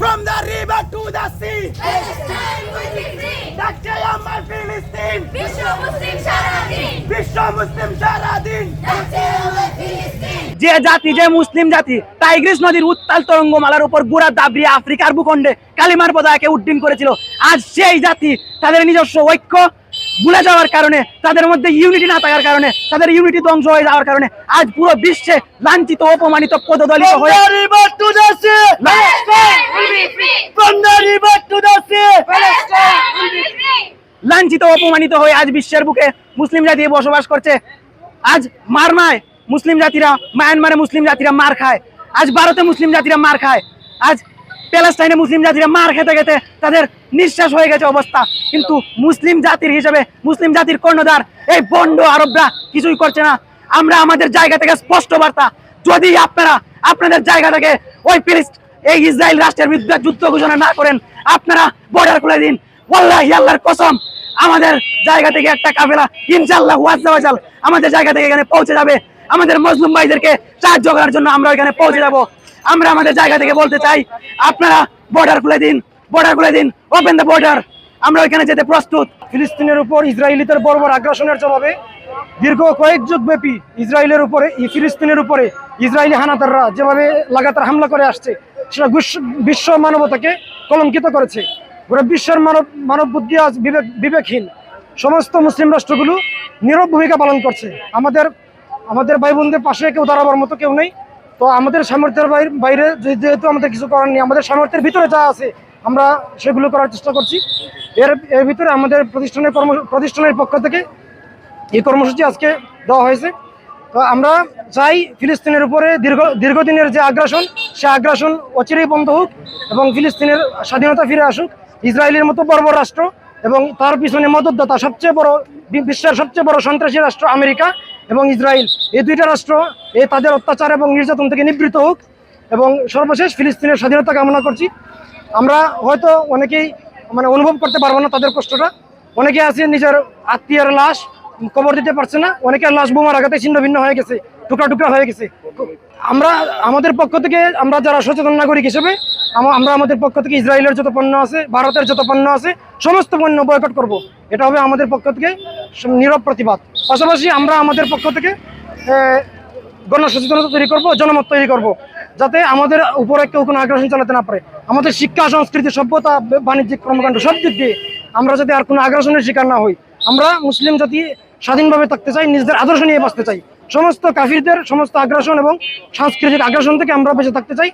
From the river to the sea, আমার ফিলিস্তিন বিশ্ব মুসলিম সারাদিন বিশ্ব মুসলিম সারাদিন ডাকছে আমার ফিলিস্তিন যে জাতি যে মুসলিম জাতি টাইগ্রিস নদীর উত্তাল তরঙ্গমালার উপর গুড়া দাবড়িয়ে আফ্রিকার ভূখণ্ডে কালিমার পতাকাকে উড্ডীন করেছিল। আজ সেই জাতি তাদের নিজস্ব ঐক্য ভুলে যাওয়ার কারণে তাদের মধ্যে ইউনিটি না থাকার কারণে তাদের ইউনিটি ধ্বংস হয়ে যাওয়ার কারণে আজ পুরো বিশ্বে লাঞ্ছিত অপমানিত পদদলিত হয়ে. লাঞ্ছিত অপমানিত হয়ে আজ বিশ্বের বুকে মুসলিম জাতি বসবাস করছে। আজ মার মারমায় মুসলিম জাতিরা মায়ানমারে মুসলিম জাতিরা মার খায়। আজ ভারতে মুসলিম জাতিরা মার খায়। আজ প্যালেস্টাইনে মুসলিম জাতিরা মার খেতে খেতে তাদের নিঃশ্বাস হয়ে গেছে অবস্থা। কিন্তু মুসলিম জাতির হিসেবে মুসলিম জাতির কর্ণধার এই বন্ড আরবরা কিছুই করছে না। আমরা আমাদের জায়গা থেকে স্পষ্ট বার্তা, যদি আপনারা আপনাদের জায়গা থেকে ওই ফিলিস্ত, এই ইসরায়েল রাষ্ট্রের বিরুদ্ধে যুদ্ধ ঘোষণা না করেন, আপনারা বর্ডার খুলে দিন। ওয়াল্লাহি আল্লাহর কসম, আমাদের জায়গা থেকে একটা কাফেলা, ইনশাআল্লাহ ওয়াজাল আমাদের জায়গা থেকে এখানে পৌঁছে যাবে। আমাদের মজলুম ভাইদেরকে সাহায্য করার জন্য আমরা এখানে পৌঁছে যাব। আমরা আমাদের জায়গা থেকে বলতে চাই, আপনারা বর্ডার খুলে দিন বর্ডার খুলে দিন ওপেন দ্য বর্ডার আমরা ওইখানে যেতে প্রস্তুত। ফিলিস্তিনের উপর ইসরায়েলিদের বর্বর আগ্রাসনের জবাবে দীর্ঘ কয়েক যুগ ব্যাপী ইসরায়েলের উপরে ফিলিস্তিনের উপরে ইসরায়েলি হানাদাররা যেভাবে লাগাতার হামলা করে আসছে, সেটা বিশ্ব মানবতাকে কলঙ্কিত করেছে। গোটা বিশ্বের মানব মানব বুদ্ধি আজ বিবেক বিবেকহীন। সমস্ত মুসলিম রাষ্ট্রগুলো নীরব ভূমিকা পালন করছে। আমাদের আমাদের ভাই বোনদের পাশে কেউ দাঁড়াবার মতো কেউ নেই। তো আমাদের সামর্থ্যের বাইরে যেহেতু আমাদের কিছু করার নেই, আমাদের সামর্থ্যের ভিতরে যা আছে, আমরা সেগুলো করার চেষ্টা করছি। এর এর ভিতরে আমাদের প্রতিষ্ঠানের কর্ম প্রতিষ্ঠানের পক্ষ থেকে এই কর্মসূচি আজকে দেওয়া হয়েছে। তো আমরা চাই ফিলিস্তিনের উপরে দীর্ঘ দীর্ঘদিনের যে আগ্রাসন, সে আগ্রাসন অচিরেই বন্ধ হোক এবং ফিলিস্তিনের স্বাধীনতা ফিরে আসুক। ইসরায়েলের মতো বড় রাষ্ট্র এবং তার পিছনে মদতদাতা সবচেয়ে বড় বিশ্বের সবচেয়ে বড় সন্ত্রাসী রাষ্ট্র আমেরিকা। এবং ইসরায়েল, এই দুইটা রাষ্ট্র এই তাদের অত্যাচার এবং নির্যাতন থেকে নিবৃত হোক। এবং সর্বশেষ ফিলিস্তিনের স্বাধীনতা কামনা করছি। আমরা হয়তো অনেকেই মানে অনুভব করতে পারব না তাদের কষ্টটা। অনেকে আছে নিজের আত্মীয়ের লাশ কবর দিতে পারছে না। অনেকের লাশ বোমার আঘাতে ছিন্ন ভিন্ন হয়ে গেছে, টুকরা টুকরা হয়ে গেছে। আমরা, আমাদের পক্ষ থেকে আমরা যারা সচেতন নাগরিক হিসেবে আমরা আমাদের পক্ষ থেকে ইসরায়েলের যত পণ্য আছে, ভারতের যত পণ্য আছে, সমস্ত পণ্য বয়কট করব। এটা হবে আমাদের পক্ষ থেকে নীরব প্রতিবাদ। পাশাপাশি আমরা আমাদের পক্ষ থেকে গণসচেতনতা তৈরি করব, জনমত তৈরি করব, যাতে আমাদের উপরে কেউ কোনো আগ্রাসন চালাতে না পারে। আমাদের শিক্ষা, সংস্কৃতি, সভ্যতা, বাণিজ্যিক কর্মকাণ্ড সব দিক দিয়ে আমরা যাতে আর কোনো আগ্রাসনের শিকার না হই। আমরা মুসলিম জাতি স্বাধীনভাবে থাকতে চাই, নিজেদের আদর্শ নিয়ে বাঁচতে চাই। সমস্ত কাফিরদের সমস্ত আগ্রাসন এবং সাংস্কৃতিক আগ্রাসন থেকে আমরা বেঁচে থাকতে চাই।